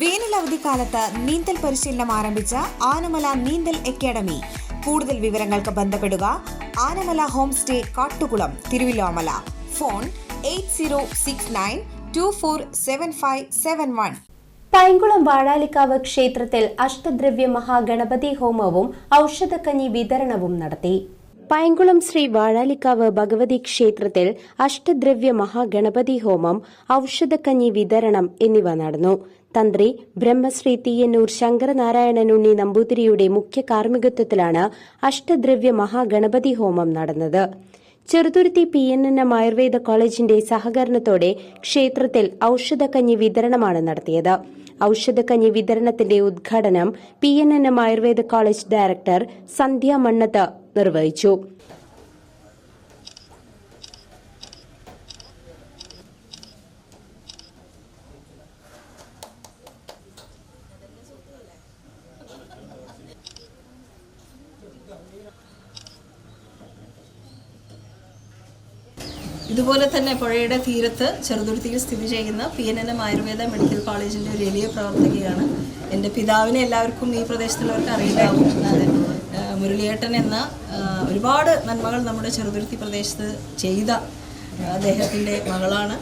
വേനൽ അവധിക്കാലത്ത് നീന്തൽ പരിശീലനം ആരംഭിച്ച ആനമല നീന്തൽ അക്കാദമി. കൂടുതൽ വിവരങ്ങൾക്ക് ബന്ധപ്പെടുക Anamala home stay Kattukulam Thiruvilwamala. Phone eight zero six nine two four seven five seven one. Painkulam Vazhalikkavu ക്ഷേത്രത്തിൽ അഷ്ടദ്രവ്യ മഹാഗണപതി ഹോമവും ഔഷധക്കഞ്ഞി വിതരണവും നടത്തി. പൈങ്കുളം ശ്രീ വാഴാലിക്കാവ് ഭഗവതി ക്ഷേത്രത്തിൽ അഷ്ടദ്രവ്യ മഹാഗണപതി ഹോമം ഔഷധക്കഞ്ഞി വിതരണം എന്നിവ നടന്നു. തന്ത്രി ബ്രഹ്മശ്രീ തീയന്നൂർ ശങ്കരനാരായണൻ ഉണ്ണി നമ്പൂതിരിയുടെ മുഖ്യ കാർമ്മികത്വത്തിലാണ് അഷ്ടദ്രവ്യ മഹാഗണപതി ഹോമം നടന്നത്. Cheruthuruthy P N N M Ayurveda കോളേജിന്റെ സഹകരണത്തോടെ ക്ഷേത്രത്തിൽ ഔഷധക്കഞ്ഞി വിതരണമാണ് നടത്തിയത്. ഔഷധക്കഞ്ഞി വിതരണത്തിന്റെ ഉദ്ഘാടനം P N N M Ayurveda college director Sandhya Mannath നിർവഹിച്ചു ഇതുപോലെ തന്നെ പുഴയുടെ തീരത്ത് ചെറുതുരുത്തിയിൽ സ്ഥിതി ചെയ്യുന്ന P N N M Ayurveda medical കോളേജിന്റെ ഒരു എലിയ പ്രവർത്തകയാണ്. എന്റെ പിതാവിനെ എല്ലാവർക്കും ഈ പ്രദേശത്തുള്ളവർക്ക് അറിയില്ലാവും മുരളിയേട്ടൻ എന്ന ഒരുപാട് നന്മകൾ നമ്മുടെ ചെറുതുരുത്തി പ്രദേശത്ത് ചെയ്ത അദ്ദേഹത്തിന്റെ മകളാണ്.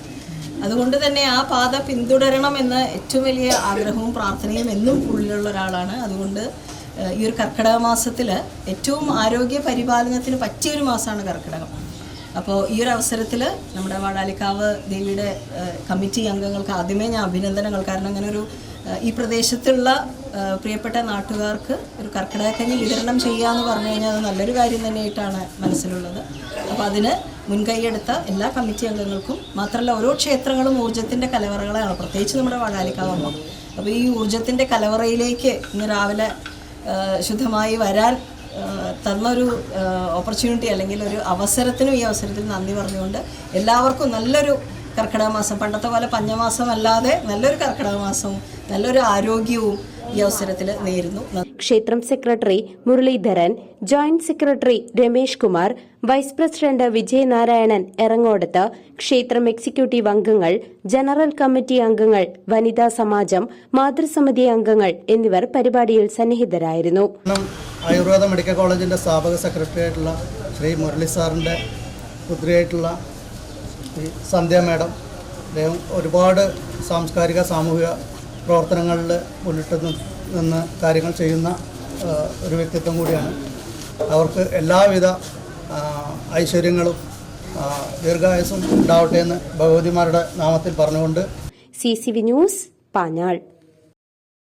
അതുകൊണ്ട് തന്നെ ആ പാത പിന്തുടരണം എന്ന ഏറ്റവും വലിയ ആഗ്രഹവും പ്രാർത്ഥനയും എന്നും ഉള്ളിലുള്ള ഒരാളാണ്. അതുകൊണ്ട് ഈ ഒരു കർക്കിടക മാസത്തിൽ ഏറ്റവും ആരോഗ്യ പരിപാലനത്തിന് പറ്റിയൊരു മാസമാണ് കർക്കിടകം. അപ്പോൾ ഈ ഒരു അവസരത്തിൽ നമ്മുടെ വാടാലിക്കാവ് ദേവിയുടെ കമ്മിറ്റി അംഗങ്ങൾക്ക് ആദ്യമേ ഞാൻ അഭിനന്ദനങ്ങൾ. കാരണം അങ്ങനെ ഒരു ഈ പ്രദേശത്തുള്ള പ്രിയപ്പെട്ട നാട്ടുകാർക്ക് ഒരു കർക്കിടകക്കഞ്ഞി വിതരണം ചെയ്യുക എന്ന് പറഞ്ഞു കഴിഞ്ഞാൽ അത് നല്ലൊരു കാര്യം തന്നെയായിട്ടാണ് മനസ്സിലുള്ളത്. അപ്പോൾ അതിന് മുൻകൈയെടുത്ത എല്ലാ കമ്മിറ്റി അംഗങ്ങൾക്കും മാത്രമല്ല ഓരോ ക്ഷേത്രങ്ങളും ഊർജത്തിന്റെ കലവറകളാണ്. പ്രത്യേകിച്ച് നമ്മുടെ വാടാലിക്കാവ് അപ്പോൾ ഈ ഊർജത്തിന്റെ കലവറയിലേക്ക് ഇന്ന് രാവിലെ ശുദ്ധമായി വരാൻ തന്നൊരു ഓപ്പർച്യൂണിറ്റി അല്ലെങ്കിൽ ഒരു അവസരത്തിനും ഈ അവസരത്തിൽ നന്ദി പറഞ്ഞുകൊണ്ട് എല്ലാവർക്കും നല്ലൊരു കർക്കിടക മാസം പണ്ടത്തെ പോലെ പഞ്ഞമാസം അല്ലാതെ നല്ലൊരു കർക്കിടക മാസവും നല്ലൊരു ആരോഗ്യവും ഈ അവസരത്തിൽ നേരുന്നു. ക്ഷേത്രം secretary Muraleedharan joint secretary Ramesh Kumar vice president Vijayanarayanan Erangodath ക്ഷേത്രം എക്സിക്യൂട്ടീവ് അംഗങ്ങൾ ജനറൽ കമ്മിറ്റി അംഗങ്ങൾ വനിതാ സമാജം മാതൃസമിതി അംഗങ്ങൾ എന്നിവർ പരിപാടിയിൽ സന്നിഹിതരായിരുന്നു. ആയുർവേദ മെഡിക്കൽ കോളേജിന്റെ സ്ഥാപക സെക്രട്ടറി ആയിട്ടുള്ള ശ്രീ മുരളി സാറിന്റെ പുത്രിയായിട്ടുള്ള സന്ധ്യ മേഡം അദ്ദേഹം ഒരുപാട് സാംസ്കാരിക സാമൂഹിക പ്രവർത്തനങ്ങളിൽ മുന്നിട്ട് നിന്ന് കാര്യങ്ങൾ ചെയ്യുന്ന ഒരു വ്യക്തിത്വം കൂടിയാണ്. അവർക്ക് എല്ലാവിധ ഐശ്വര്യങ്ങളും ദീർഘായുസും ഉണ്ടാവട്ടെ എന്ന് ഭഗവതിമാരുടെ നാമത്തിൽ പറഞ്ഞുകൊണ്ട് C C V news Panjal.